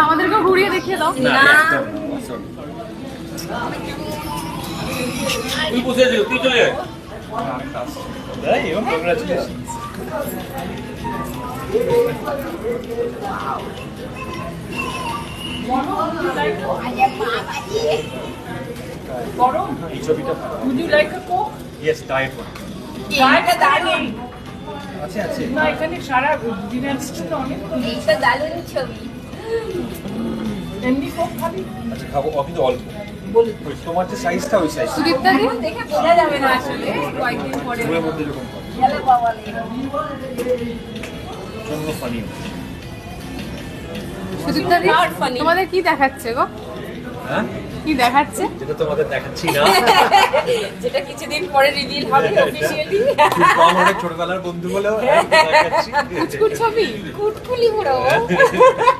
আমাদেরকে ঘুরিয়ে দেখিয়ে দাও তুই বসে আছিস তুই চলে কংগ্রাচুলেশন গরম? এই ছবিটা Would you like a coke? Yes diet one দারুণ। আছে আছে। না এখানে সারা দিনের জন্য অনেক এইটা দারুণ ছবি। এমনি কোক খাবি? আচ্ছা খাব। অল্প। তোমার যে সাইজটা ওই সাইজ দেখে বোঝা যাবে না আসলে কয়েকদিন পরে। মধ্যে এরকম জন্য ফানি. তোমাদের কি দেখাচ্ছে গো? হ্যাঁ? কি দেখাচ্ছে? যেটা তোমাদের দেখাচ্ছি না। যেটা কিছুদিন পরে রিভিল হবে অফিশিয়ালি ছোটবেলার বন্ধু বলেও দেখাচ্ছি। ছবি কুটকুলি পুরো